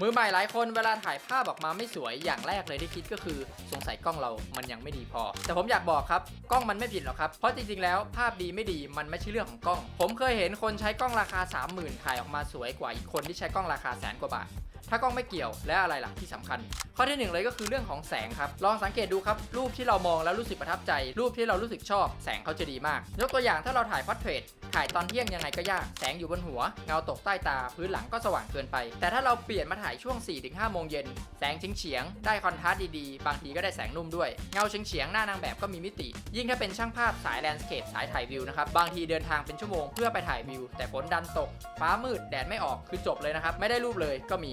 มือใหม่หลายคนเวลาถ่ายภาพออกมาไม่สวยอย่างแรกเลยที่คิดก็คือสงสัยกล้องเรามันยังไม่ดีพอ แต่ผมอยากบอกครับกล้องมันไม่ผิดหรอกครับ เพราะจริงๆแล้วภาพดีไม่ดีมันไม่ใช่เรื่องของกล้อง ผมเคยเห็นคนใช้กล้องราคา 30,000ถ่ายออกมาสวยกว่าอีกคนที่ใช้กล้องราคาแสนกว่าบาท ถ้ากล้องไม่เกี่ยวและอะไรล่ะที่สำคัญ ข้อที่หนึ่งเลยก็คือเรื่องของแสงครับ ลองสังเกตดูครับ รูปที่เรามองแล้วรู้สึกประทับใจ รูปที่เรารู้สึกชอบ แสงเขาจะดีมาก ยกตัวอย่างถ้าเราถ่ายพอร์เทรตถ่ายตอนเที่ยงยังไงก็ยาก แสงอยู่บนหัว เงาตกใต้ตา พื้นหลังก็สว่างเกินไป แต่ถ้าเราเปลี่ยนมาถ่ายช่วง 4-5 โมงเย็น แสงเฉียงๆได้คอนทราสต์ดีๆ บางทีก็ได้แสงนุ่มด้วย เงาเฉียงๆหน้านางแบบก็มีมิติ ยิ่งถ้าเป็นช่างภาพสายแลนด์สเคปสายถ่ายวิวนะครับ บางทีเดินทางเป็นชั่วโมงเพื่อไปถ่ายวิว แต่ฝนดันตก ฟ้ามืด แดดไม่ออก คือจบเลยนะครับ ไม่ได้รูปเลยก็มี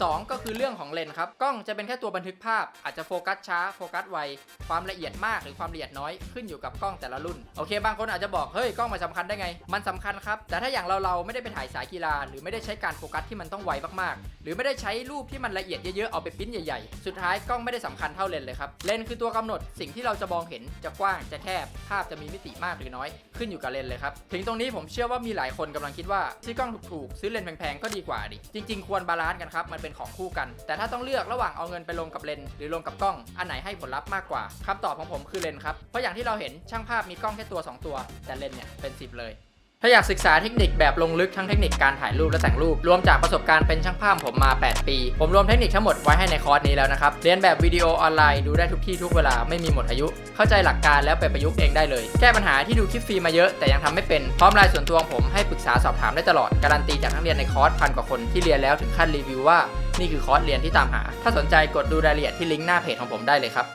2 ก็คือเรื่องของเลนส์ครับ กล้องจะเป็นแค่ตัวบันทึกภาพ อาจจะโฟกัสช้า โฟกัสไว ความละเอียดมากหรือความละเอียดน้อยขึ้นอยู่กับกล้องแต่ละรุ่น โอเค บางคนอาจจะบอก เฮ้ย กล้องมันสำคัญได้ไง มันสำคัญครับ แต่ถ้าอย่างเราเราไม่ได้ไปถ่ายสายกีฬา หรือไม่ได้ใช้การโฟกัสที่มันต้องไวมากๆ หรือไม่ได้ใช้รูปที่มันละเอียดเยอะๆ เอาไปปิ้นใหญ่ๆ สุดท้ายกล้องไม่ได้สำคัญเท่าเลนส์เลยครับ เลนส์คือตัวกำหนดสิ่งที่เราจะมองเห็นจะกว้างจะแคบ ภาพจะมีมิติมากหรือน้อย ขึ้นอยู่กับเลนส์เลยครับ ถึงตรงนี้ผมเชื่อว่ามีหลายคนกำลังคิดว่าซื้อกล้องถูกๆซื้อเลนแพงๆก็ดีกว่าดิจริง ๆ ควรบาลานซ์กันครับมันเป็นของคู่กัน แต่ถ้าต้องเลือกระหว่างเอาเงินไปลงกับเลนหรือลงกับกล้องอันไหนให้ผลลัพธ์มากกว่าคำตอบของผมคือเลนครับเพราะอย่างที่เราเห็นช่างภาพมีกล้องแค่ตัว 2 ตัว แต่เลนเนี่ยเป็น 10 เลย ถ้าอยากศึกษาเทคนิคแบบลงลึกทั้งเทคนิคการถ่ายรูปและแต่งรูป รวมจากประสบการณ์เป็นช่างภาพผมมา 8 ปี ผมรวมเทคนิคทั้งหมดไว้ให้ในคอร์สนี้แล้วนะครับ เรียนแบบวิดีโอออนไลน์ดูได้ทุกที่ทุกเวลาไม่มีหมดอายุ เข้าใจหลักการแล้วไปประยุกต์เองได้เลย แก้ปัญหาที่ดูคลิปฟรีมาเยอะแต่ยังทำไม่เป็น พร้อมรายส่วนตัวของผมให้ปรึกษาสอบถามได้ตลอด การันตีจากนักเรียนในคอร์สพันกว่าคนที่เรียนแล้วถึงขั้นรีวิวว่า นี่คือคอร์สเรียนที่ตามหา ถ้าสนใจกดดูรายละเอียดที่ลิงก์หน้าเพจของผมได้เลยครับ